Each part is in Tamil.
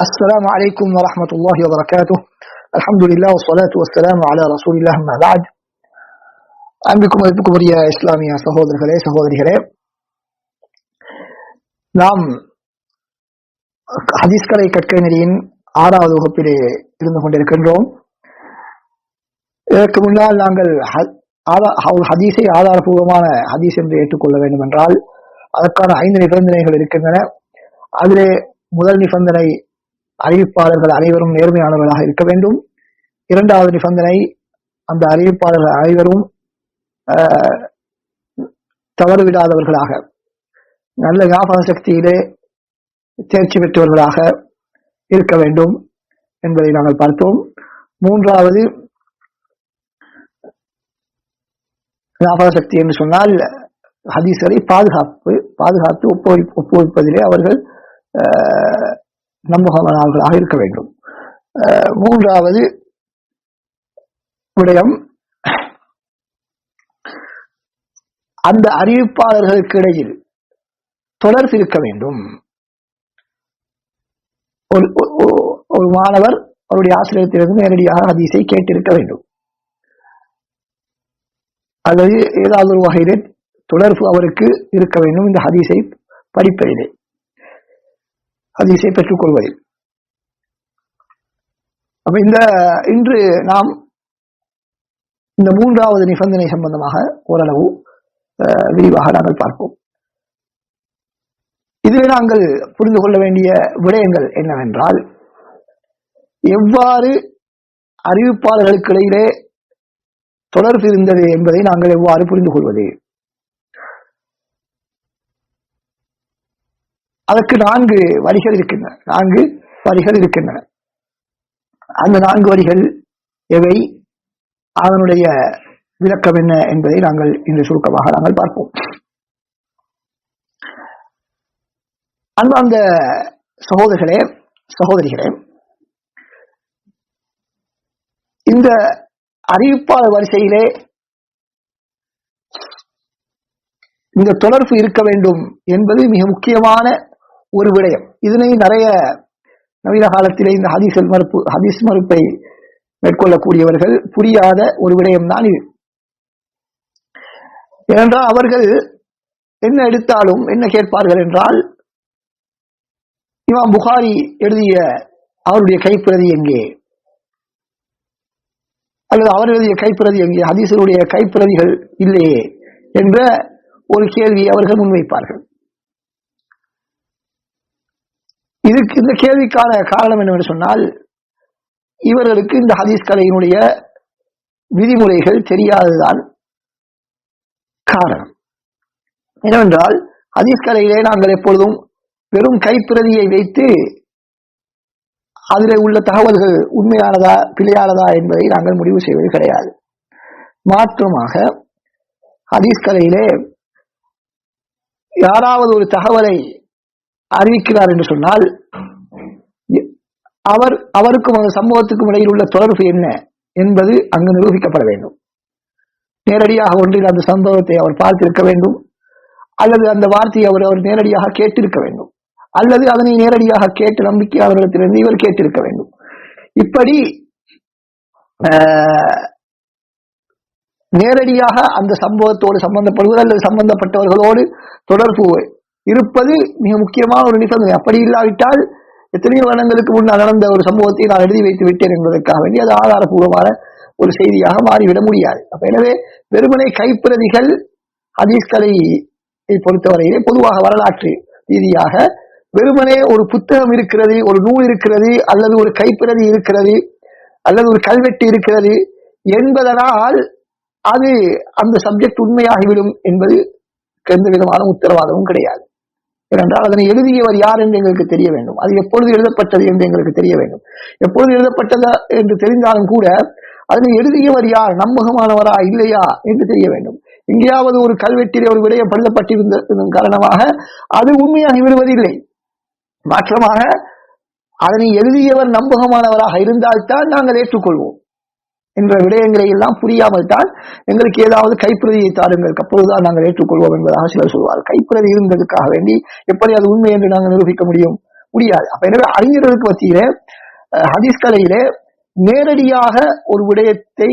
السلام عليكم ورحمة الله وبركاته الحمد لله والصلاة والسلام على رسول الله ما بعد அன்பிற்கும் மதிப்புக்கும் உரிய இஸ்லாமிய சகோதரர்களே சகோதரிகளே நாம் ஹதீஸ்கலை கற்கை நெறியின் ஆறாவது வகுப்பிலே இருந்து கொண்டிருக்கின்றோம் இதற்கு முன்னால் நாங்கள் ஹ- ஆதா- ஹ- ஹதீஸை ஆதாரபூர்வமான ஹதீஸ் என்று ஏற்றுக்கொள்ள வேண்டும் என்றால் அதற்கான ஐந்து நிபந்தனைகள் இருக்கின்றன அதிலே முதல் நிபந்தனை அறிவிப்பாளர்கள் அனைவரும் நேர்மையானவர்களாக இருக்க வேண்டும். இரண்டாவது நிபந்தனை அந்த அறிவிப்பாளர்கள் அனைவரும் ஆஹ், தவறுவிடாதவர்களாக நல்ல ஞாபக சக்தியிலே தேர்ச்சி பெற்றவர்களாக இருக்க வேண்டும் என்பதை நாங்கள் பார்த்தோம். மூன்றாவது ஞாபக சக்தி என்று சொன்னால் ஹதீஸ்களை பாதுகாப்பு பாதுகாத்து ஒப்புவி ஒப்புவிப்பதிலே அவர்கள் ஆஹ், நம்பகமானவர்களாக இருக்க வேண்டும். மூன்றாவது விடயம் அந்த அறிவிப்பாளர்களுக்கு இடையில் தொடர்பு இருக்க வேண்டும். ஒரு ஒரு- ஒரு- ஒரு மாணவர் அவருடைய ஆசிரியத்திலிருந்து நேரடியாக ஹதீஸை கேட்டிருக்க வேண்டும். அல்லது ஏதாவது ஒரு வகையிலே தொடர்பு அவருக்கு இருக்க வேண்டும். இந்த ஹதீஸை படிப்பதிலே. ஹதீஸை பெற்றுக்கொள்வதில் அப்ப இந்த இன்று நாம் இந்த மூன்றாவது நிபந்தனை சம்பந்தமாக ஓரளவு அஹ், விரிவாக நாங்கள் பார்ப்போம். இதுவே நாங்கள் புரிந்து கொள்ள வேண்டிய விடயங்கள் என்னவென்றால் எவ்வாறு அறிவிப்பாளர்களுக்கு இடையிலே தொடர்பு இருந்தது என்பதை நாங்கள் எவ்வாறு புரிந்து கொள்வது? அதற்கு நான்கு வரிகள் இருக்கின்றன. நான்கு வரிகள் இருக்கின்றன. அந்த நான்கு வரிகள் எவை? அதனுடைய விளக்கம் என்ன என்பதை நாங்கள் இன்று சுருக்கமாக நாங்கள் பார்ப்போம். அன்பார்ந்த சகோதரர்களே சகோதரிகளே இந்த அறிவிப்பாளர் வரிசையிலே இந்த தொடர்பு இருக்க வேண்டும் என்பது மிக முக்கியமான ஒரு விடயம். இதனை நிறைய நவீன காலத்திலே இந்த ஹதீஸ் மறுப்பு ஹதீஸ் மறுப்பை மேற்கொள்ளக்கூடியவர்கள் புரியாத ஒரு விடயம்தான் இது. ஏனென்றால் அவர்கள் என்ன எடுத்தாலும் என்ன கேட்பார்கள் என்றால் இமாம் புகாரி எழுதிய அவருடைய கைப்பிரதி எங்கே? அல்லது அவர் எழுதிய கைப்பிரதி எங்கே? ஹதீசனுடைய கைப்பிரதிகள் இல்லையே என்ற ஒரு கேள்வியை அவர்கள் முன்வைப்பார்கள். இதுக்கு இந்த கேள்விக்கான காரணம் என்னவென்று சொன்னால் இவர்களுக்கு இந்த ஹதீஸ் கலையினுடைய விதிமுறைகள் தெரியாததுதான் காரணம். என்னவென்றால் ஹதீஸ் கலையிலே நாங்கள் எப்பொழுதும் வெறும் கைப்பிரதியை வைத்து அதில் உள்ள தகவல்கள் உண்மையானதா பிழையானதா என்பதை நாங்கள் முடிவு செய்வது கிடையாது. மாற்றமாக ஹதீஸ் கலையிலே யாராவது ஒரு தகவலை அறிவிக்கிறார் என்று சொன்னால் அவர் அவருக்கும் அந்த சம்பவத்துக்கும் இடையில் உள்ள தொடர்பு என்ன என்பது அங்கு நிரூபிக்கப்பட வேண்டும். நேரடியாக ஒன்றில் அந்த சம்பவத்தை அவர் பார்த்திருக்க வேண்டும். அல்லது அந்த வார்த்தையை அவர் அவர் நேரடியாக கேட்டிருக்க வேண்டும். அல்லது அதனை நேரடியாக கேட்டு நம்பிக்கையாளர்களிடத்திலிருந்து இவர் கேட்டிருக்க வேண்டும். இப்படி நேரடியாக அந்த சம்பவத்தோடு சம்பந்தப்படுவது அல்லது சம்பந்தப்பட்டவர்களோடு தொடர்பு இருப்பது மிக முக்கியமான ஒரு நிபந்தனை அப்படி இல்லாவிட்டால் எத்தனையோ வருடங்களுக்கு முன்னால் நடந்த ஒரு சம்பவத்தை நான் எழுதி வைத்து விட்டேன் என்பதற்காக வேண்டி அது ஆதாரபூர்வமான ஒரு செய்தியாக மாறிவிட முடியாது. அப்ப எனவே வெறுமனை கைப்பிரதிகள் ஹதீஸ்களை பொறுத்தவரையிலே பொதுவாக வரலாற்று ரீதியாக வெறுமனே ஒரு புத்தகம் இருக்கிறது ஒரு நூல் இருக்கிறது அல்லது ஒரு கைப்பிரதி இருக்கிறது அல்லது ஒரு கல்வெட்டு இருக்கிறது என்பதனால் அது அந்த சப்ஜெக்ட் உண்மையாகிவிடும் என்பது எந்த விதமான உத்தரவாதமும் கிடையாது. ஏனென்றால் அதனை எழுதியவர் யார் என்று எங்களுக்கு தெரிய வேண்டும். அது எப்பொழுது எழுதப்பட்டது என்று எங்களுக்கு தெரிய வேண்டும். எப்பொழுது எழுதப்பட்டதா என்று தெரிந்தாலும் கூட அதனை எழுதியவர் யார் நம்பகமானவரா இல்லையா என்று தெரிய வேண்டும். எங்கேயாவது ஒரு கல்வெட்டிலே ஒரு விடயம் பழுதப்பட்டிருந்ததன் காரணமாக அது உண்மையாகி விடுவதில்லை மாற்றமாக அதனை எழுதியவர் நம்பகமானவராக இருந்தால்தான் நாங்கள் ஏற்றுக்கொள்வோம். என்ற விடயங்களை எல்லாம் புரியாமல் தான் எங்களுக்கு ஏதாவது கைப்பிரதியை தாருங்கள். அப்போதுதான் நாங்கள் ஏற்றுக்கொள்வோம் என்பதாக சிலர் சொல்வார். கைப்பிரதி இருந்ததுக்காக வேண்டி எப்படி அது உண்மை என்று நாங்கள் நிரூபிக்க முடியும்? முடியாது. அப்ப எனவே அறிஞர்களுக்கு மத்தியிலே ஹதீஸ் கலையிலே நேரடியாக ஒரு விடயத்தை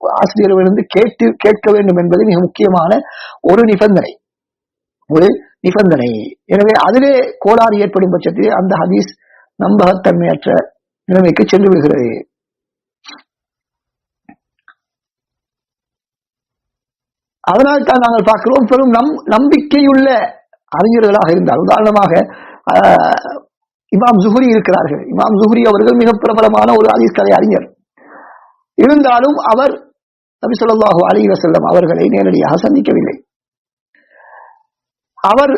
ஆசிரியர்களிருந்து கேட்டு கேட்க வேண்டும் என்பது மிக முக்கியமான ஒரு நிபந்தனை. ஒரு நிபந்தனை. எனவே அதிலே கோளாறு ஏற்படும் பட்சத்தில் அந்த ஹதீஸ் நம்பகத்தன்மையற்ற நிலைமைக்கு சென்று விடுகிறது. அதனால் தான் நாங்கள் பார்க்கிறோம் பெரும் நம் நம்பிக்கையுள்ள அறிஞர்களாக இருந்தார் உதாரணமாக ஆஹ், இமாம் ஜுஹுரி இருக்கிறார்கள். இமாம் ஜுஹுரி அவர்கள் மிக பிரபலமான ஒரு ஹதீஸ் கலை அறிஞர். இருந்தாலும் அவர் நபி சொல்லாஹு அலி வசல்லம் அவர்களை நேரடியாக சந்திக்கவில்லை. அவர்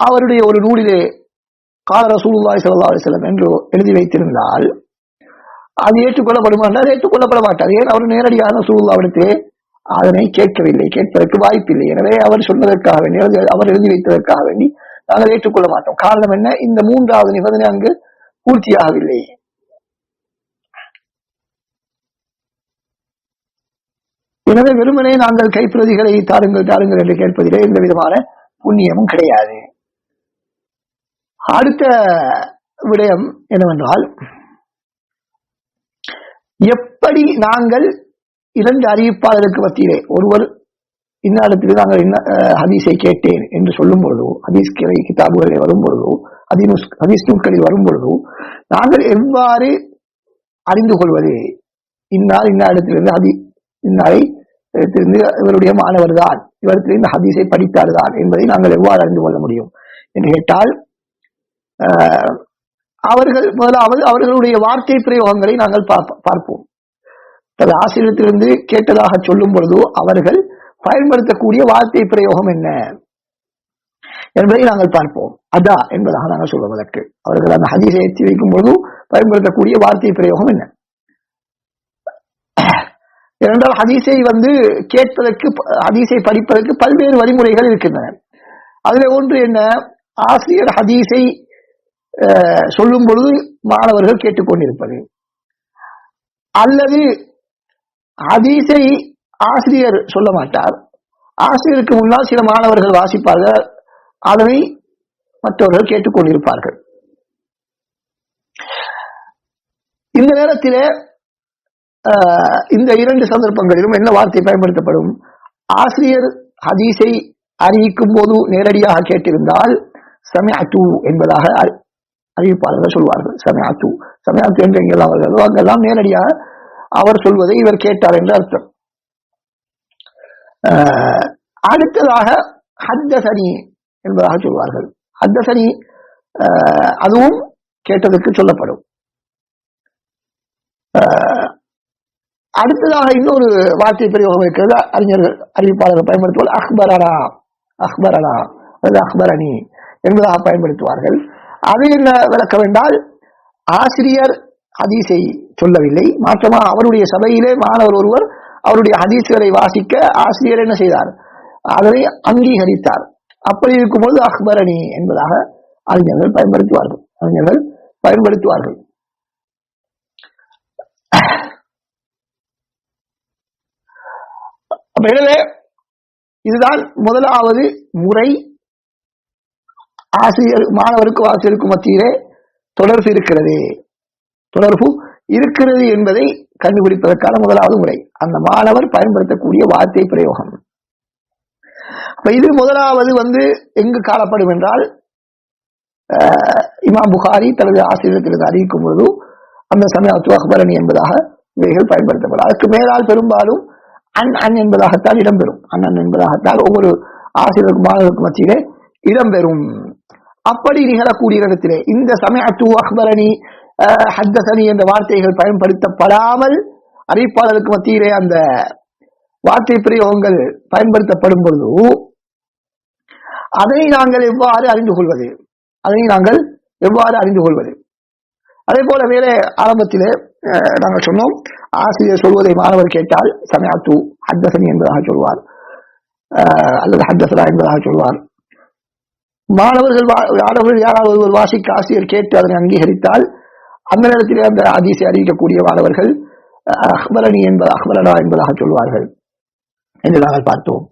அவருடைய ஒரு நூலிலே கால ரசூலுல்லாய் சல்லா அலைஹி வஸல்லம் என்று எழுதி வைத்திருந்தால் அது ஏற்றுக்கொள்ளப்படுமா? என்றால் ஏற்றுக்கொள்ளப்பட மாட்டார் ஏன்? அவர் நேரடியாக ரசூலுல்லாவிடத்திலே அதனை கேட்கவில்லை. கேட்பதற்கு வாய்ப்பில்லை. எனவே அவர் சொன்னதற்காக வேண்டி அவர் எழுதி வைத்ததற்காக வேண்டி நாங்கள் ஏற்றுக்கொள்ள மாட்டோம். காரணம் என்ன? இந்த மூன்றாவது நிபந்தனை அங்கு பூர்த்தியாகவில்லை. எனவே வெறுமனே நாங்கள் கைப்பிரதிகளை தாருங்கள் தாருங்கள் என்று கேட்பதிலே எந்த விதமான புண்ணியமும் கிடையாது. அடுத்த விடயம் என்னவென்றால் எப்படி நாங்கள் இரண்டு அறிவிப்பாளருக்கு மத்தியிலே ஒருவர் இந்நாடத்தில் நாங்கள் இன்ன அஹ், ஹதீஸை கேட்டேன் என்று சொல்லும் பொழுதோ ஹதீஸ் கிளை கிதாபுகளில் வரும் பொழுதோ ஹதீஸ் ஹதீஸ் நூல்களில் வரும் பொழுதோ நாங்கள் எவ்வாறு அறிந்து கொள்வது? இந்த இந்நாடத்திலிருந்து ஹதி இந்நாளை இடத்திலிருந்து இவருடைய மாணவர் தான் இவரத்திலிருந்து ஹதீஸை படித்தார் தான் என்பதை நாங்கள் எவ்வாறு அறிந்து கொள்ள முடியும் என்று கேட்டால் ஆஹ், அவர்கள் முதலாவது அவர்களுடைய வார்த்தை பிரயோகங்களை நாங்கள் பார்ப்போம். தனது ஆசிரியத்திலிருந்து கேட்டதாக சொல்லும் பொழுதோ அவர்கள் பயன்படுத்தக்கூடிய வார்த்தை பிரயோகம் என்ன? என்பதை நாங்கள் பார்ப்போம். அதா என்பதாக நாங்கள் சொல்வதற்கு அவர்கள் அந்த ஹதீஸை எத்தி வைக்கும் பொழுது பயன்படுத்தக்கூடிய வார்த்தை பிரயோகம் என்ன? ஏனென்றால் ஹதீஸை வந்து கேட்பதற்கு ஹதீஸை படிப்பதற்கு பல்வேறு வழிமுறைகள் இருக்கின்றன. அதுல ஒன்று என்ன? ஆசிரியர் ஹதீஸை அஹ், சொல்லும் பொழுது மாணவர்கள் கேட்டுக்கொண்டிருப்பது. அல்லது ஹதீஸை ஆசிரியர் சொல்ல மாட்டார். ஆசிரியருக்கு முன்னால் சில மாணவர்கள் வாசிப்பார்கள். அதனை மற்றவர்கள் கேட்டுக்கொண்டிருப்பார்கள். இந்த நேரத்திலே இந்த இரண்டு சந்தர்ப்பங்களிலும் என்ன வார்த்தை பயன்படுத்தப்படும்? ஆசிரியர் ஹதீஸை அறிவிக்கும் போது நேரடியாக கேட்டிருந்தால் சமயாத்து என்பதாக அறி- அறிவிப்பாளர்கள் சொல்வார்கள். சமயாத்து சமயாத்து என்று எங்கெல்லாம் வருகிறதோ அங்கெல்லாம் நேரடியாக அவர் சொல்வதை இவர் கேட்டார் என்று அர்த்தம். ஆஹ், அடுத்ததாக ஹத்தசனி என்பதாக சொல்வார்கள். ஹத்தசனி ஆஹ், அதுவும் கேட்டதற்கு சொல்லப்படும். ஆஹ், அடுத்ததாக இன்னொரு வார்த்தை பிரயோகம் இருக்கிறது. அறிஞர்கள் அறிவிப்பாளர்கள் பயன்படுத்துவார் அக்பரனா அக்பரனா அல்லது அக்பரணி என்பதாக பயன்படுத்துவார்கள். அது என்ன விளக்கம் என்றால் ஆசிரியர் ஹதீஸை சொல்லவில்லை. மாற்றமா அவருடைய சபையிலே மாணவர் ஒருவர் அவருடைய ஹதீஸ்களை வாசிக்க ஆசிரியர் என்ன செய்தார்? அதனை அங்கீகரித்தார். அப்படி இருக்கும்போது அக்பரணி என்பதாக அறிஞர்கள் பயன்படுத்துவார்கள். அறிஞர்கள் பயன்படுத்துவார்கள். அப்ப எனவே இதுதான் முதலாவது முறை ஆசிரியர் மாணவருக்கும் ஆசிரியருக்கும் மத்தியிலே தொடர்பு இருக்கிறது. தொடர்பு இருக்கிறது என்பதை கண்டுபிடிப்பதற்கான முதலாவது முறை. அந்த மாணவர் பயன்படுத்தக்கூடிய வார்த்தை பிரயோகம். அப்ப இது முதலாவது வந்து எங்கு காணப்படும் என்றால் இமாம் புகாரி தனது ஆசிரியத்திற்கு அறிவிக்கும் பொழுது அந்த சமயத்து அக்பரணி என்பதாக இவைகள் பயன்படுத்தப்படும். அதற்கு மேலால் பெரும்பாலும் அன் அன் என்பதாகத்தான் இடம்பெறும். அன் அன் என்பதாகத்தான் ஒவ்வொரு ஆசிரியருக்கும் மாணவருக்கும் மத்தியிலே இடம்பெறும். அப்படி நிகழக்கூடிய இடத்திலே இந்த சமயத்து அக்பரணி ஹத்தசனி என்ற வார்த்தைகள் பயன்படுத்தப்படாமல் அறிவிப்பாளருக்கு மத்தியிலே அந்த வார்த்தை பிரயோகங்கள் பயன்படுத்தப்படும் பொழுது அதனை நாங்கள் எவ்வாறு அறிந்து கொள்வது? அதனை நாங்கள் எவ்வாறு அறிந்து கொள்வது? அதே போல வேலை ஆரம்பத்திலே அஹ், நாங்கள் சொன்னோம் ஆசிரியர் சொல்வதை மாணவர் கேட்டால் சமயாத்து ஹத்தசனி என்பதாக சொல்வார். அல்லது ஹத்தசனா என்பதாக சொல்வார். மாணவர்கள் மாணவர்கள் யாராவது ஒருவர் வாசிக்க ஆசிரியர் கேட்டு அதனை அங்கீகரித்தால் அந்த நேரத்தில் அந்த அதிசை அறிவிக்கக்கூடிய மாணவர்கள் அஹ், என்பது அக்பரனா என்பதாக சொல்வார்கள் என்று நாங்கள் பார்த்தோம்.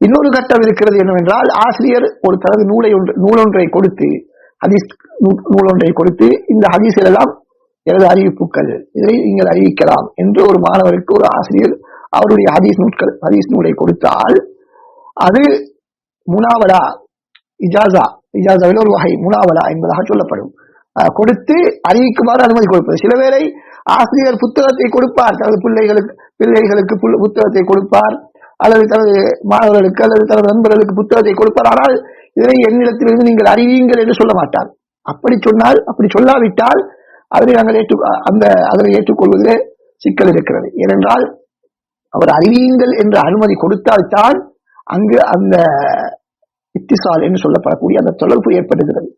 இன்னொரு கட்டம் இருக்கிறது என்னவென்றால் ஆசிரியர் ஒரு தனது நூலை ஒன்று நூலொன்றை கொடுத்து ஹதீஸ் நூலொன்றை கொடுத்து இந்த ஹதீஸ்கள் எல்லாம் எனது அறிவிப்புகள் இதை நீங்கள் அறிவிக்கலாம் என்று ஒரு மாணவருக்கு ஒரு ஆசிரியர் அவருடைய ஹதீஸ் நூட்கள் ஹதீஸ் நூலை கொடுத்தால் அது முனாவலா இஜாசா இஜாசாவில் ஒரு வகை முனாவலா என்பதாக சொல்லப்படும். கொடுத்து அறிவிக்குமாறு அனுமதி கொடுப்பது. சில வேளை ஆசிரியர் புத்தகத்தை கொடுப்பார் தனது பிள்ளைகளுக்கு பிள்ளைகளுக்கு புத்தகத்தை கொடுப்பார் அல்லது தனது மாணவர்களுக்கு அல்லது தனது நண்பர்களுக்கு புத்தகத்தை கொடுப்பார். ஆனால் இதனை என்னிடத்திலிருந்து நீங்கள் அறிவியுங்கள் என்று சொல்ல மாட்டார். அப்படி சொன்னால் அப்படி சொல்லாவிட்டால் அதனை நாங்கள் ஏற்று அந்த அதனை ஏற்றுக்கொள்வதிலே சிக்கல் இருக்கிறது. ஏனென்றால் அவர் அறிவியுங்கள் என்ற அனுமதி கொடுத்தால்தான் அங்கு அந்த இத்திசால் என்று சொல்லப்படக்கூடிய அந்த தொடர்பு ஏற்படுகிறது.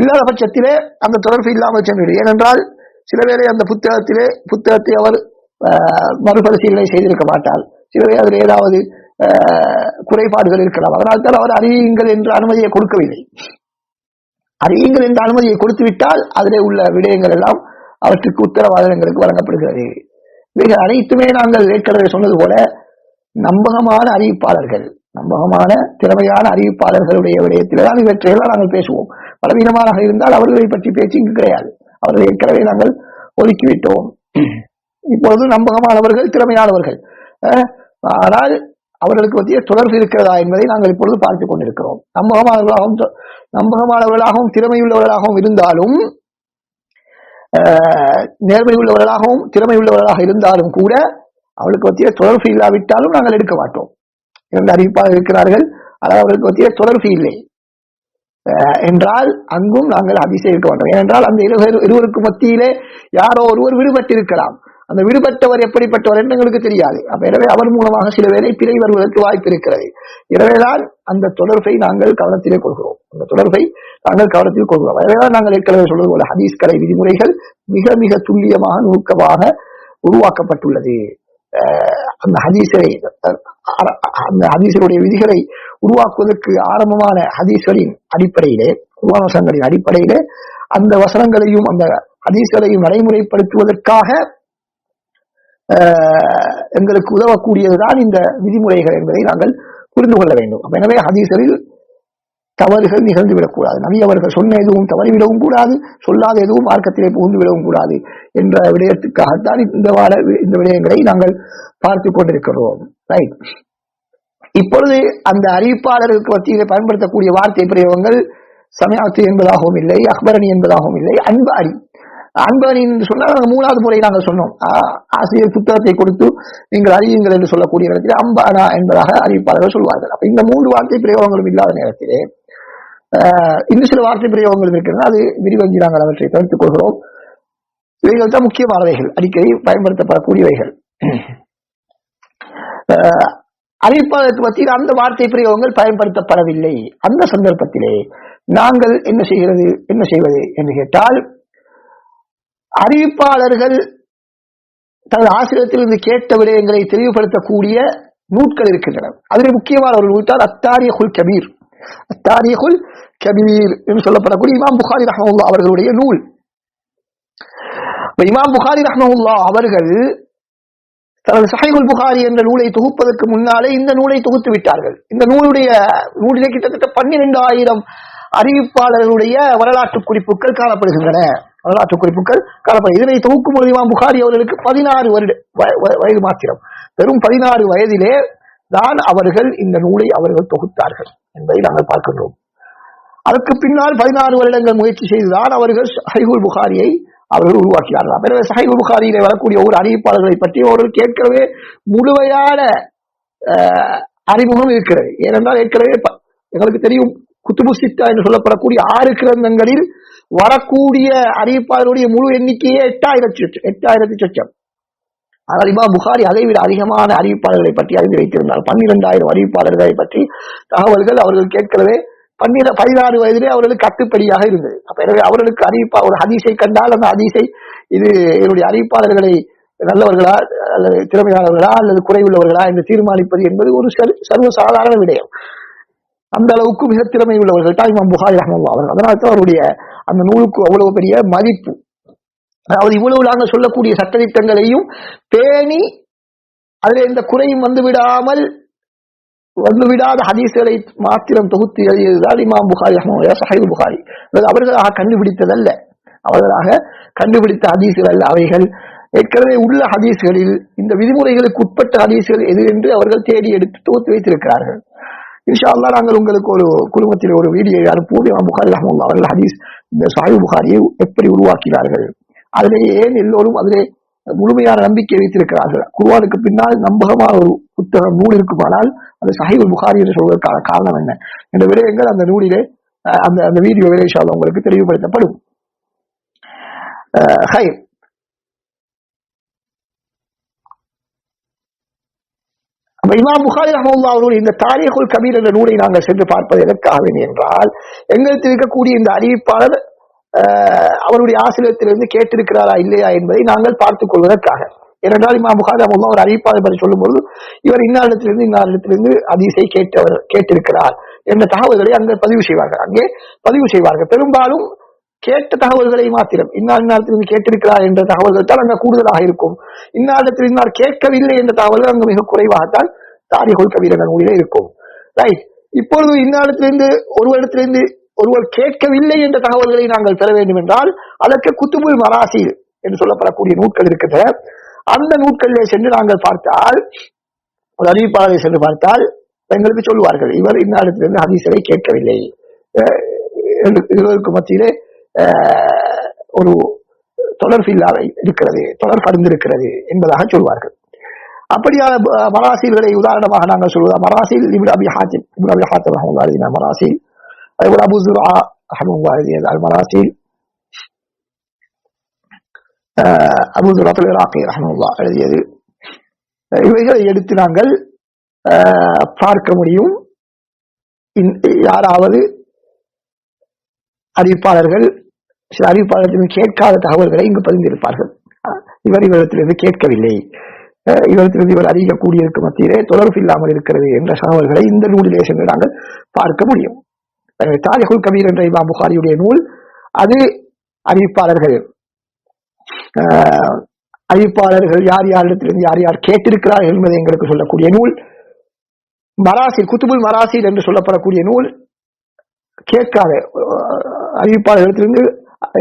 இல்லாத பட்சத்திலே அந்த தொடர்பு இல்லாமல் சென்றது ஏனென்றால் சில வேளை அந்த புத்தகத்திலே புத்தகத்தை அவர் ஆஹ், மறுபரிசீலனை செய்திருக்க மாட்டார். சிலவே அதில் ஏதாவது ஆஹ், குறைபாடுகள் இருக்கலாம். அதனால் தான் அவர் அறியுங்கள் என்ற அனுமதியை கொடுக்கவில்லை. அறியுங்கள் என்ற அனுமதியை கொடுத்து விட்டால் அதிலே உள்ள விடயங்கள் எல்லாம் அவற்றுக்கு உத்தரவாதங்களுக்கு வழங்கப்படுகிறது. இவைகள் அனைத்துமே நாங்கள் ஏற்கனவே சொன்னது போல நம்பகமான அறிவிப்பாளர்கள். நம்பகமான திறமையான அறிவிப்பாளர்களுடைய விடயத்தில்தான் இவற்றையெல்லாம் நாங்கள் பேசுவோம். பலவீனமாக இருந்தால் அவர்களை பற்றி பேச்சு இங்கு கிடையாது. அவர்களை ஏற்கனவே நாங்கள் ஒதுக்கிவிட்டோம். இப்பொழுது நம்பகமானவர்கள் திறமையானவர்கள். ஆனால் அவர்களுக்கு பற்றிய தொடர்பு இருக்கிறதா என்பதை நாங்கள் இப்பொழுது பார்த்துக் கொண்டிருக்கிறோம். நம்பகமானவர்களாகவும் நம்பகமானவர்களாகவும் திறமையுள்ளவர்களாகவும் இருந்தாலும் நேர்மை உள்ளவர்களாகவும் திறமை உள்ளவர்களாக இருந்தாலும் கூட அவளுக்கு பற்றிய தொடர்பு இல்லாவிட்டாலும் நாங்கள் எடுக்க மாட்டோம். இரண்டு அறிவிப்பாக இருக்கிறார்கள் ஆனால் அவர்களுக்கு பற்றிய தொடர்பு இல்லை. என்றால் அங்கும் நாங்கள் அதிசயிக்க மாட்டோம். ஏனென்றால் அந்த இருவர் இருவருக்கு மத்தியிலே யாரோ ஒருவர் விடுபட்டிருக்கலாம். அந்த விடுபட்டவர் எப்படிப்பட்டவர் என்று எங்களுக்கு தெரியாது. அப்ப எனவே அவர் மூலமாக சில வேலை பிழை வருவதற்கு வாய்ப்பு இருக்கிறது. எனவேதான் அந்த தொடர்பை நாங்கள் கவனத்திலே கொள்கிறோம். அந்த தொடர்பை நாங்கள் கவனத்தில் கொள்கிறோம். எனவேதான் நாங்கள் ஏற்கனவே சொல்வது போல ஹதீஸ் கலை விதிமுறைகள் மிக மிக துல்லியமாக நுணுக்கமாக உருவாக்கப்பட்டுள்ளது. அந்த ஹதீஸை அந்த ஹதீசருடைய விதிகளை உருவாக்குவதற்கு ஆரம்பமான ஹதீஸ்களின் அடிப்படையிலே உருவாசங்களின் வசனங்களின் அடிப்படையிலே அந்த வசனங்களையும் அந்த ஹதீஸ்களையும் நடைமுறைப்படுத்துவதற்காக அஹ், எங்களுக்கு உதவக்கூடியதுதான் இந்த விதிமுறைகள் என்பதை நாங்கள் புரிந்து கொள்ள வேண்டும். எனவே ஹதீஸ்களில் தவறுகள் நிகழ்ந்து விடக்கூடாது நபி அவர்கள் சொன்ன எதுவும் தவறிவிடவும் கூடாது சொல்லாத எதுவும் மார்க்கத்திலே புகுந்து விடவும் கூடாது என்ற விடயத்துக்காகத்தான் இந்த வார இந்த விடயங்களை நாங்கள் பார்த்து கொண்டிருக்கிறோம். ரைட் இப்பொழுது அந்த அறிவிப்பாளர்களுக்கு மத்தியிலே பயன்படுத்தக்கூடிய வார்த்தை பிரயோகங்கள் சமயாத்து என்பதாகவும் இல்லை அக்பரணி என்பதாகவும் இல்லை அன்பாரி அன்பரணி என்று சொன்னால் நாங்கள் மூணாவது முறை நாங்கள் சொன்னோம். ஆ- ஆசிரியர் புத்தகத்தை கொடுத்து நீங்கள் அறியுங்கள் என்று சொல்லக்கூடிய நேரத்தில் அம்பானா என்பதாக அறிவிப்பாளர்கள் சொல்வார்கள். அப்ப இந்த மூன்று வார்த்தை பிரயோகங்களும் இல்லாத நேரத்திலே இன்னும் சில வார்த்தை பிரயோகங்கள் இருக்கிறது. அது விரிவங்கி நாங்கள் அவற்றை தவிர்த்துக் கொள்கிறோம். இவைகள் தான் முக்கியமானவைகள் அடிக்கடி பயன்படுத்தப்படக்கூடியவைகள். ஆஹ், அறிவிப்பாளருக்கு மத்தியில் அந்த வார்த்தை பிரயோகங்கள் பயன்படுத்தப்படவில்லை. அந்த சந்தர்ப்பத்திலே நாங்கள் என்ன செய்கிறது என்ன செய்வது என்று கேட்டால் அறிவிப்பாளர்கள் தனது ஆசிரியத்திலிருந்து கேட்ட விடயங்களை தெளிவுபடுத்தக்கூடிய நூட்கள் இருக்கின்றன. அதில் முக்கியமான ஒரு நூல் தான் அத்தாரியகுல் கபீர். அத்தாரியகுல் கபீர் என்று சொல்லப்படக்கூடிய இமாம் புகாரி ரஹமுல்லா அவர்களுடைய நூல். இமாம் புகாரி ரஹமுல்லா அவர்கள் தனது சஹைகுல் புகாரி என்ற நூலை தொகுப்பதற்கு முன்னாலே இந்த நூலை தொகுத்து விட்டார்கள். இந்த நூலுடைய நூலிலே கிட்டத்தட்ட பன்னிரெண்டு ஆயிரம் அறிவிப்பாளர்களுடைய வரலாற்று குறிப்புகள் காணப்படுகின்றன. வரலாற்று குறிப்புகள் காணப்படும். இதனை தொகுக்கும் பொழுது இமாம் புகாரி அவர்களுக்கு பதினாறு வருட வ- வ- வயது மாத்திரம். வெறும் பதினாறு வயதிலே தான் அவர்கள் இந்த நூலை அவர்கள் தொகுத்தார்கள் என்பதை நாங்கள் பார்க்கின்றோம். அதற்கு பின்னால் பதினாறு வருடங்கள் முயற்சி செய்துதான் அவர்கள் சஹைகுல் புகாரியை அவர்கள் உருவாக்கினார்களாம் எனவே சஹைகுல் புகாரியிலே வரக்கூடிய ஒரு அறிவிப்பாளர்களை பற்றி அவர்கள் கேட்கவே முழுமையான அறிமுகம் இருக்கிறது. ஏனென்றால் ஏற்கனவே ப- எங்களுக்கு தெரியும் குத்துபு சித்தா என்று சொல்லப்படக்கூடிய ஆறு கிரந்தங்களில் வரக்கூடிய அறிவிப்பாளருடைய முழு எண்ணிக்கையே எட்டாயிரத்தி எட்டாயிரத்தி சொச்சம். ஆனால் புகாரி அதை விட அதிகமான அறிவிப்பாளர்களை பற்றி அறிந்து வைத்திருந்தார். பன்னிரெண்டாயிரம் அறிவிப்பாளர்களை பற்றி தகவல்கள் அவர்கள் கேட்கவே பன்னிர பதினாறு வயதிலே அவர்களுக்கு கட்டுப்படியாக இருந்தது. அப்ப எனவே அவர்களுக்கு அறிவிப்பா ஒரு ஹதீஸை கண்டால் அந்த ஹதீஸை இது என்னுடைய அறிவிப்பாளர்களை நல்லவர்களா அல்லது திறமையானவர்களா அல்லது குறைவுள்ளவர்களா என்று தீர்மானிப்பது என்பது ஒரு சர்- சர்வசாதாரண விடயம். அந்த அளவுக்கு மிக திறமை உள்ளவர்கள் தான் இமாம் புகாரி ரஹ்மல்லா அவர்கள். அதனால தான் அவருடைய அந்த நூலுக்கு அவ்வளவு பெரிய மதிப்பு. அதாவது இவ்வளவு நாங்கள் சொல்லக்கூடிய சட்டத்திட்டங்களையும் பேணி அதில் எந்த குறையும் வந்து விடாமல் வந்துவிடாத ஹதீஸ்களை மாத்திரம் தொகுத்து எழுதியதுதான் இமாம் புகாரி அஹமதுல்லா சஹீல் புகாரி. அவர்களாக கண்டுபிடித்ததல்ல. அவர்களாக கண்டுபிடித்த ஹதீஸ்கள் அல்ல அவைகள். ஏற்கனவே உள்ள ஹதீஸ்களில் இந்த விதிமுறைகளுக்கு உட்பட்ட ஹதீஸ்கள் எது என்று அவர்கள் தேடி எடுத்து தொகுத்து வைத்திருக்கிறார்கள். இன்ஷா அல்லாஹ் நாங்கள் உங்களுக்கு ஒரு குடும்பத்தில் ஒரு வீடியோ அனுப்புவோம் இமாம் புகாரி ரஹமுல்லா அவர்கள் ஹதீஸ் இந்த சாஹிப் புகாரியை எப்படி உருவாக்கினார்கள். அதிலே ஏன் எல்லோரும் அதிலே முழுமையான நம்பிக்கை வைத்திருக்கிறார்கள். குர்வானுக்கு பின்னால் நம்பகமான ஒரு புத்தகம் நூல் இருக்குமானால் அந்த சஹீப் புகாரி என்று சொல்வதற்கான காரணம் என்ன? என்ற விடயங்கள் அந்த நூலிலே அந்த அந்த வீடியோ இன்ஷா உங்களுக்கு தெளிவுபடுத்தப்படும். ஹைர். அப்ப இமாம் புகாரி ரஹமுல்லா அவர்கள் இந்த தாரியகுல் கபீர் என்ற நூலை நாங்கள் சென்று பார்ப்பது எதற்காக என்றால் எங்களுக்கு இருக்கக்கூடிய இந்த அறிவிப்பாளர் அவருடைய ஆசிரியத்திலிருந்து கேட்டிருக்கிறாரா இல்லையா என்பதை நாங்கள் பார்த்துக் கொள்வதற்காக. ஏனென்றால் இம்மா புகாரி ரஹமுல்லா ஒரு அறிவிப்பாளர் பற்றி சொல்லும்போது இவர் இன்னாரிடத்திலிருந்து இன்னாரிடத்திலிருந்து அதிசை கேட்டவர் கேட்டிருக்கிறார் என்ற தகவல்களை அங்கே பதிவு செய்வார்கள். அங்கே பதிவு செய்வார்கள். பெரும்பாலும் கேட்ட தகவல்களை மாத்திரம் இன்னார் இன்னாரத்திலிருந்து கேட்டிருக்கிறார் என்ற தகவல்கள் தான் அங்கே கூடுதலாக இருக்கும். இன்னாரிடத்தில் இன்னார் கேட்கவில்லை என்ற தகவல்கள் அங்கு மிக குறைவாகத்தான் தாரிகுல் கபீர் என்ற இருக்கும். ரைட் இப்பொழுது இன்னாரிடத்திலிருந்து ஒருவரிடத்திலிருந்து ஒருவர் கேட்கவில்லை என்ற தகவல்களை நாங்கள் பெற வேண்டும் என்றால் அதற்கு குத்துபுல் மராசில் என்று சொல்லப்படக்கூடிய நூட்கள் இருக்குது அந்த நூட்களிலே சென்று நாங்கள் பார்த்தால் ஒரு அறிவிப்பாளரை சென்று பார்த்தால் எங்களுக்கு சொல்லுவார்கள் இவர் இன்னாரிடத்திலிருந்து ஹதீசரை கேட்கவில்லை. இருவருக்கு மத்தியிலே ஒரு தொடர்பு இல்லாத இருக்கிறது தொடர் அடைந்திருக்கிறது என்பதாக சொல்வார்கள். அப்படியான ப- மராசீல்களை உதாரணமாக நாங்கள் சொல்வதா மராசீல் இப்னு அபி ஹாத்திம் இப்னு ஹாத்திம் மராசீல் அதேபோல அபு ஜுரா ரஹ்மத்துல்லாஹி எழுதியது அல் மராசீல் அஹ், அபு ஜுராத்துல் இராக்கி ரஹ்மத்துல்லாஹ் எழுதியது இவைகளை எடுத்து நாங்கள் அஹ், பார்க்க முடியும். யாராவது அறிவிப்பாளர்கள் சில அறிவிப்பாளர்களிடம் கேட்காத தகவல்களை இங்கு பதிந்திருப்பார்கள். இவர் இவரிடத்திலிருந்து கேட்கவில்லை. Eh, இவரத்திலிருந்து இவர் இவர் அறிவிக்கக்கூடியதற்கு மத்தியிலே தொடர்பு இல்லாமல் இருக்கிறது என்ற தகவல்களை இந்த நூலிலே சென்று நாங்கள் பார்க்க முடியும். தாரிகுல் கபீர் என்ற இமாம் புகாரியுடைய நூல் அது அறிவிப்பாளர்கள் அறிவிப்பாளர்கள் யார் யாரிடத்திலிருந்து யார் யார் கேட்டிருக்கிறார்கள் என்பதை எங்களுக்கு சொல்லக்கூடிய நூல் மராசில் குத்துபுல் மராசில் என்று சொல்லப்படக்கூடிய நூல் கேட்காத அறிவிப்பாளர்களிடத்திலிருந்து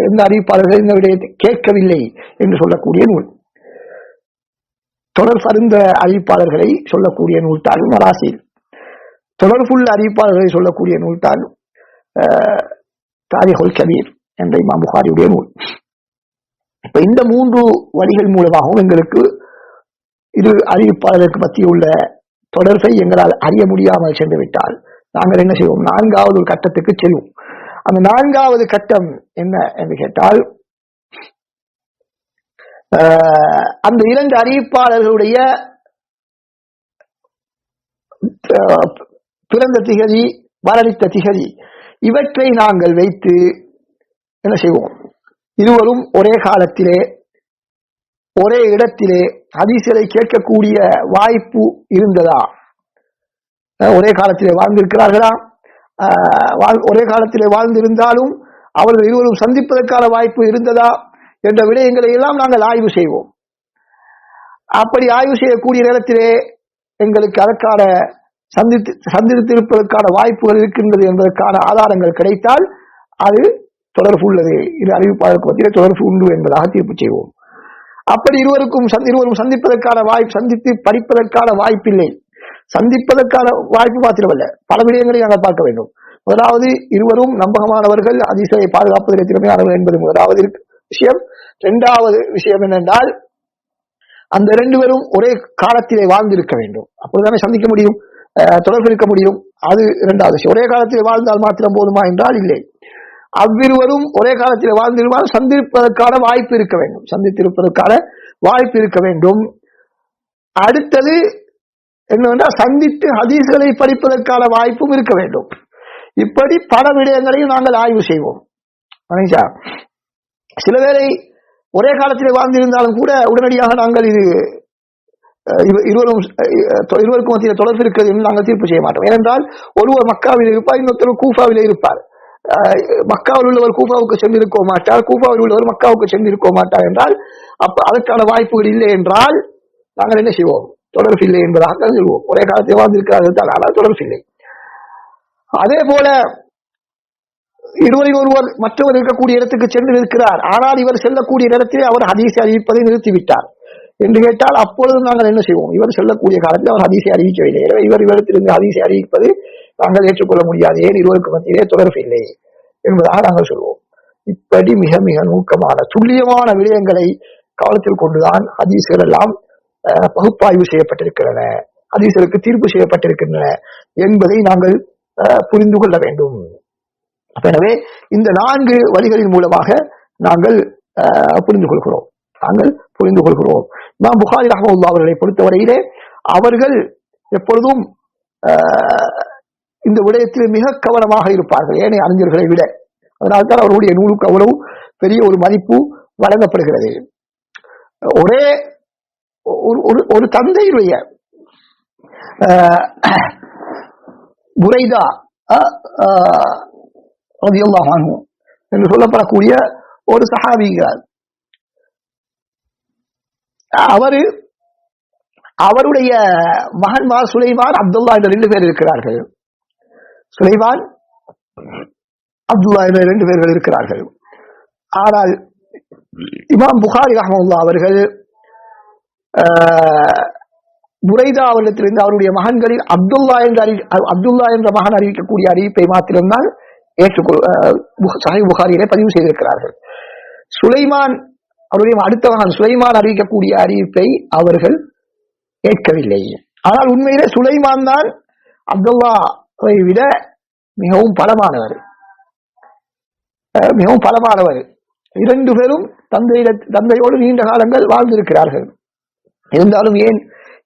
எந்த அறிவிப்பாளர்கள் இந்த விடயத்தை கேட்கவில்லை என்று சொல்லக்கூடிய நூல். தொடர் சார்ந்த அறிவிப்பாளர்களை சொல்லக்கூடிய நூல்தான் மராசில். தொடர்புள்ள அறிவிப்பாளர்களை சொல்லக்கூடிய நூல்தான் தாரிகுல் கபீர் என்ற இமாம் புகாரியுடைய நூல். இப்ப இந்த மூன்று வழிகள் மூலமாகவும் எங்களுக்கு இது அறிவிப்பாளருக்கு மத்தியில் உள்ள தொடர்பை எங்களால் அறிய முடியாமல் சென்று விட்டால் நாங்கள் என்ன செய்வோம்? நான்காவது ஒரு கட்டத்துக்கு செல்வோம். அந்த நான்காவது கட்டம் என்ன என்று கேட்டால் ஆஹ், அந்த இரண்டு அறிவிப்பாளர்களுடைய பிறந்த திகதி மரணித்த திகதி இவற்றை நாங்கள் வைத்து என்ன செய்வோம்? இருவரும் ஒரே காலத்திலே ஒரே இடத்திலே ஹதீஸ்களை கேட்கக்கூடிய வாய்ப்பு இருந்ததா? ஒரே காலத்திலே வாழ்ந்திருக்கிறார்களா? வாழ்- ஒரே காலத்திலே வாழ்ந்திருந்தாலும் அவர்கள் இருவரும் சந்திப்பதற்கான வாய்ப்பு இருந்ததா? என்ற விடயங்களை எல்லாம் நாங்கள் ஆய்வு செய்வோம். அப்படி ஆய்வு செய்யக்கூடிய நேரத்திலே எங்களுக்கு அதற்கான சந்தித்து சந்தித்திருப்பதற்கான வாய்ப்புகள் இருக்கின்றது என்பதற்கான ஆதாரங்கள் கிடைத்தால் அது தொடர்பு உள்ளது. இது அறிவிப்பாளருக்கு மத்தியிலே தொடர்பு உண்டு என்பதாக தீர்ப்பு செய்வோம். அப்படி இருவருக்கும் இருவரும் சந்திப்பதற்கான வாய்ப்பு சந்தித்து படிப்பதற்கான வாய்ப்பில்லை. சந்திப்பதற்கான வாய்ப்பு மாத்திரமல்ல. பல விடயங்களை நாங்கள் பார்க்க வேண்டும். முதலாவது இருவரும் நம்பகமானவர்கள் அதிசயை பாதுகாப்பதில் திறமையானவர்கள் என்பது முதலாவது விஷயம். இரண்டாவது விஷயம் என்னென்றால் அந்த இரண்டு பேரும் ஒரே காலத்திலே வாழ்ந்திருக்க வேண்டும். அப்போதுதானே சந்திக்க முடியும்? தொடர்பு இருக்க முடியும். அது இரண்டாவது விஷயம். ஒரே காலத்தில் வாழ்ந்தால் மாத்திரம் போதுமா என்றால் இல்லை. அவ்விருவரும் ஒரே காலத்தில் வாழ்ந்திருந்தால் சந்திப்பதற்கான வாய்ப்பு இருக்க வேண்டும். சந்தித்திருப்பதற்கான வாய்ப்பு இருக்க வேண்டும். அடுத்தது என்னவென்றால் சந்தித்து ஹதீஸ்களை படிப்பதற்கான வாய்ப்பும் இருக்க வேண்டும். இப்படி பல விடயங்களையும் நாங்கள் ஆய்வு செய்வோம். மனிஷா சில வேளை ஒரே காலத்தில் வாழ்ந்திருந்தாலும் கூட உடனடியாக நாங்கள் இது இருவரும் இருவருக்கும் மத்தியில் தொடர்பு இருக்கிறது என்று நாங்கள் தீர்ப்பு செய்ய மாட்டோம். ஏனென்றால் ஒருவர் மக்காவில் இருப்பார் இன்னொருத்தர் கூஃபாவில் இருப்பார். அஹ், மக்காவில் உள்ளவர் கூஃபாவுக்கு சென்றிருக்க மாட்டார் கூஃபாவில் உள்ளவர் மக்காவுக்கு சென்றிருக்க மாட்டார் என்றால் அப்ப அதற்கான வாய்ப்புகள் இல்லை என்றால் நாங்கள் என்ன செய்வோம்? தொடர்பில்லை என்பதாக சொல்வோம். ஒரே காலத்தில் வாழ்ந்திருக்கிறார்கள் ஆனால் ஆனால் தொடர்பில்லை அதே போல இருவரில் ஒருவர் மற்றவர் இருக்கக்கூடிய இடத்துக்கு சென்று நிற்கிறார் ஆனால் இவர் செல்லக்கூடிய இடத்திலே அவர் ஹதீஸை அறிவிப்பதை நிறுத்திவிட்டார். என்று கேட்டால் அப்பொழுது நாங்கள் என்ன செய்வோம்? இவர் செல்லக்கூடிய காலத்தில் அவர் அதிசை அறிவிக்கவில்லை. எனவே இவர் இவரிடத்திலிருந்து அதிசை அறிவிப்பது நாங்கள் ஏற்றுக்கொள்ள முடியாது. ஏன் இருவருக்கு மத்தியிலே தொடர்பு இல்லை என்பதாக நாங்கள் சொல்வோம். இப்படி மிக மிக நூக்கமான துல்லியமான விடயங்களை காலத்தில் கொண்டுதான் ஹதீஸ்கள் எல்லாம் அஹ், பகுப்பாய்வு செய்யப்பட்டிருக்கின்றன. ஹதீஸ்களுக்கு தீர்ப்பு செய்யப்பட்டிருக்கின்றன என்பதை நாங்கள் அஹ், புரிந்து கொள்ள வேண்டும். எனவே இந்த நான்கு வழிகளின் மூலமாக நாங்கள் அஹ், புரிந்து கொள்கிறோம். நாங்கள் புரிந்து கொள்கிறோம். இமாம் புகாரி ரஹமுல்லா அவர்களை பொறுத்தவரையிலே அவர்கள் எப்பொழுதும் இந்த விடயத்தில் மிக கவனமாக இருப்பார்கள் ஏனைய அறிஞர்களை விட. அதனால்தான் அவருடைய நூலுக்கு அவ்வளவு பெரிய ஒரு மதிப்பு வழங்கப்படுகிறது. ஒரே ஒரு ஒரு ஒரு தந்தையுடைய புரைதா அஹ், என்று சொல்லப்படக்கூடிய ஒரு சஹாபிங்கிறார் அவரு அவருடைய மகன்மார் சுலைமான் அப்துல்லா என்ற ரெண்டு பேர் இருக்கிறார்கள். சுலைமான் அப்துல்லா என்ற ரெண்டு பேர்கள் இருக்கிறார்கள். ஆனால் இமாம் புகாரி ரஹமுல்லா அவர்கள் ஆஹ், புரைதா அவரிடத்திலிருந்து அவருடைய மகன்களில் அப்துல்லா என்ற அறி அப்துல்லா என்ற மகன் அறிவிக்கக்கூடிய அறிவிப்பை மாத்திரம்தான் ஏற்றுக்கொள் ஆஹ், புகாரியிலே பதிவு செய்திருக்கிறார்கள். சுலைமான் அவருடைய அடுத்த மகன் சுலைமான் அறிவிக்கக்கூடிய அறிவிப்பை அவர்கள் ஏற்கவில்லை. ஆனால் உண்மையிலே சுலைமான் தான் அப்துல்லாவை விட மிகவும் பலமானவர். அஹ் மிகவும் பலமானவர். இரண்டு பேரும் தந்தையிட தந்தையோடு நீண்ட காலங்கள் வாழ்ந்திருக்கிறார்கள். இருந்தாலும் ஏன்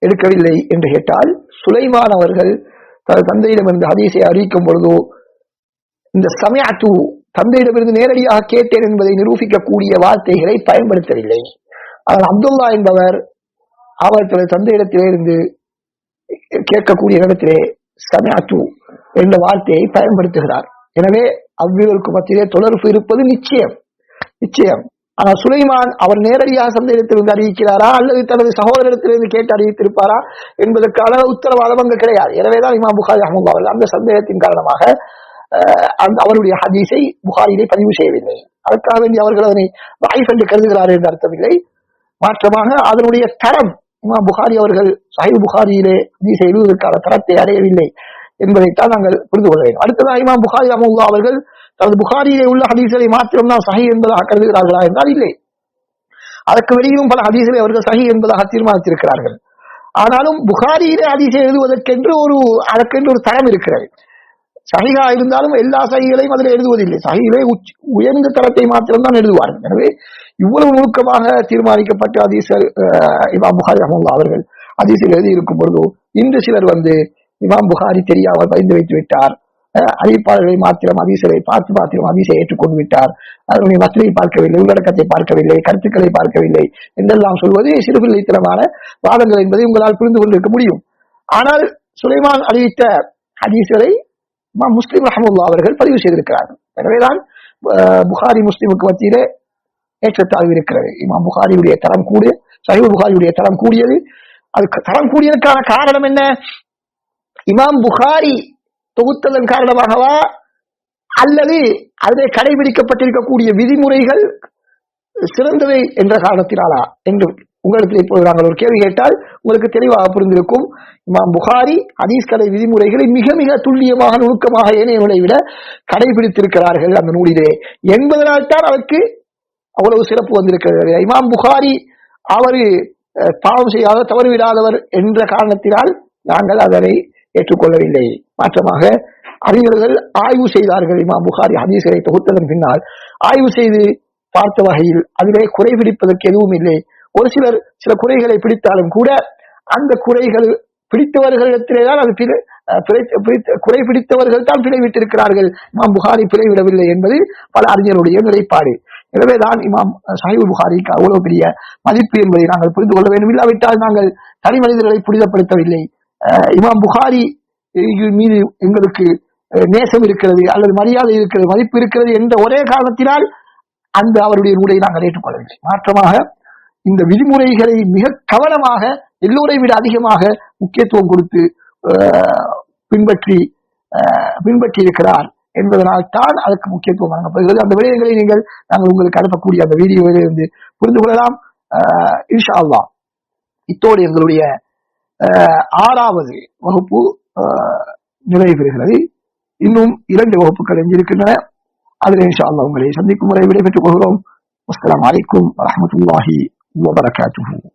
எடுக்கவில்லை என்று கேட்டால் சுலைமான் அவர்கள் தனது தந்தையிடமிருந்து ஹதீஸை அறிவிக்கும் பொழுதோ இந்த சமயத்து தந்தையிடமிருந்து நேரடியாக கேட்டேன் என்பதை நிரூபிக்கக்கூடிய வார்த்தைகளை பயன்படுத்தவில்லை. ஆனால் அப்துல்லா என்பவர் அவர் தனது தந்தையிடத்திலே இருந்து கேட்கக்கூடிய இடத்திலே சமயாத்து என்ற வார்த்தையை பயன்படுத்துகிறார். எனவே அவ்வியருக்கு மத்தியிலே தொடர்பு இருப்பது நிச்சயம். நிச்சயம். ஆனால் சுலைமான் அவர் நேரடியாக சந்தேகத்திலிருந்து அறிவிக்கிறாரா அல்லது தனது சகோதரத்திலிருந்து கேட்டு அறிவித்திருப்பாரா என்பதற்கான உத்தரவாதம் அங்கு கிடையாது. எனவேதான் இமாம் புகாரி அஹமது அவர்கள் அந்த சந்தேகத்தின் காரணமாக அவருடைய ஹதீஸை புகாரிலே பதிவு செய்யவில்லை. அதற்காக வேண்டி அவர்கள் அதனை வாய்ஸ் என்று கருதுகிறார் என்று அர்த்தமில்லை. மாற்றமாக அதனுடைய தரம் இமா புகாரி அவர்கள் சாஹிப் புகாரியிலே ஹதீஸை எழுதுவதற்கான தரத்தை அடையவில்லை என்பதைத்தான் நாங்கள் புரிந்து கொள்ள வேண்டும். அடுத்ததாக இமாம் புகாரி ரஹமுல்லா அவர்கள் தனது புகாரியிலே உள்ள ஹதீஸ்களை மாத்திரம்தான் சஹி என்பதாக கருதுகிறார்களா என்றால் இல்லை. அதற்கு வெளியிலும் பல ஹதீஸ்களை அவர்கள் சஹி என்பதாக தீர்மானித்திருக்கிறார்கள். ஆனாலும் புகாரியிலே ஹதீஸை எழுதுவதற்கென்று ஒரு அதற்கென்று ஒரு தரம் இருக்கிறது. சகிகா இருந்தாலும் எல்லா சகிகளையும் அதில் எழுதுவதில்லை. சஹிகளே உயர்ந்த தரத்தை மாத்திரம்தான் எழுதுவார்கள். எனவே இவ்வளவு நுணுக்கமாக தீர்மானிக்கப்பட்ட அதீசர் இமாம் புகாரி ரஹமுல்லா அவர்கள் ஹதீஸில் எழுதியிருக்கும் பொழுதோ இன்று சிலர் வந்து இமாம் புகாரி தெரியாமல் பயந்து வைத்து விட்டார். அஹ், அறிவிப்பாளர்களை மாத்திரம் அதீசரை பார்த்து மாத்திரம் அதீசை ஏற்றுக்கொண்டு விட்டார். அதனுடைய வசதியை பார்க்கவில்லை உள்ளடக்கத்தை பார்க்கவில்லை கருத்துக்களை பார்க்கவில்லை என்றெல்லாம் சொல்வது சிறுபிள்ளைத்தனமான வாதங்கள் என்பதை உங்களால் புரிந்து கொண்டிருக்க முடியும். ஆனால் சுலைமான் அறிவித்த ஹதீஸ்களை முஸ்லிம் ரஹமுல்லா அவர்கள் பதிவு செய்திருக்கிறார்கள். எனவேதான் புகாரி முஸ்லிமுக்கு மத்தியிலே ஏற்றத்தாழ்வு இருக்கிறது. இமாம் புகாரியுடைய தரம் கூடிய சஹீஹ் புகாரியுடைய தரம் கூடியது. அது தரம் கூடியதற்கான காரணம் என்ன? இமாம் புகாரி தொகுத்ததன் காரணமாகவா? அல்லது அதிலே கடைபிடிக்கப்பட்டிருக்கக்கூடிய விதிமுறைகள் சிறந்தவை என்ற காரணத்தினாலா? என்று உங்களுக்கு இப்போது நாங்கள் ஒரு கேள்வி கேட்டால் உங்களுக்கு தெளிவாக புரிந்திருக்கும். இமாம் புகாரி ஹதீஸ் விதிமுறைகளை மிக மிக துல்லியமாக நுணுக்கமாக ஏனைய நூலை விட கடைபிடித்திருக்கிறார்கள் அந்த நூலிலே. என்பதனால் தான் அவருக்கு அவ்வளவு சிறப்பு வந்திருக்கிறது. இமாம் புகாரி அவரு பாவம் செய்யாத தவறுவிடாதவர் என்ற காரணத்தினால் நாங்கள் அதனை ஏற்றுக்கொள்ளவில்லை. மாற்றமாக அறிஞர்கள் ஆய்வு செய்தார்கள். இமாம் புகாரி ஹதீஸ்களை தொகுத்ததன் பின்னால் ஆய்வு செய்து பார்த்த வகையில் அதிலே குறை பிடிப்பதற்கு எதுவும் இல்லை. ஒரு சிலர் சில குறைகளை பிடித்தாலும் கூட அந்த குறைகள் பிடித்தவர்களிடத்திலே தான் அது குறை பிடித்தவர்கள் தான் பிழை விட்டிருக்கிறார்கள். இமாம் புகாரி பிழை விடவில்லை என்பது பல அறிஞருடைய நிலைப்பாடு. எனவேதான் இமாம் சாஹிபு புகாரிக்கு அவ்வளவு பெரிய மதிப்பு என்பதை நாங்கள் புரிந்து கொள்ள வேண்டும். இல்லாவிட்டால் நாங்கள் தனி மனிதர்களை புனிதப்படுத்தவில்லை. இமாம் புகாரி மீது எங்களுக்கு நேசம் இருக்கிறது அல்லது மரியாதை இருக்கிறது மதிப்பு இருக்கிறது என்ற ஒரே காரணத்தினால் அந்த அவருடைய நூலை நாங்கள் ஏற்றுக்கொள்ளவில்லை. மாற்றமாக இந்த விதிமுறைகளை மிக கவனமாக எல்லோரை விட அதிகமாக முக்கியத்துவம் கொடுத்து பின்பற்றி பின்பற்றி இருக்கிறார் என்பதனால் தான் அதற்கு முக்கியத்துவம் வழங்கப்படுகிறது. அந்த விடயங்களை நீங்கள் நாங்கள் உங்களுக்கு அனுப்பக்கூடிய அந்த வீடியோவிலே இருந்து புரிந்து கொள்ளலாம். இன்ஷா அல்லா இத்தோடு எங்களுடைய ஆறாவது வகுப்பு நிறைவு பெறுகிறது. இன்னும் இரண்டு வகுப்புகள் எஞ்சிருக்கின்றன அதில் இன்ஷா அல்லா உங்களை சந்திக்கும் முறை விடைபெற்றுக் கொள்கிறோம். அஸ்லாம் வலைக்கும் வரமத்துல்லாஹி وبركاته.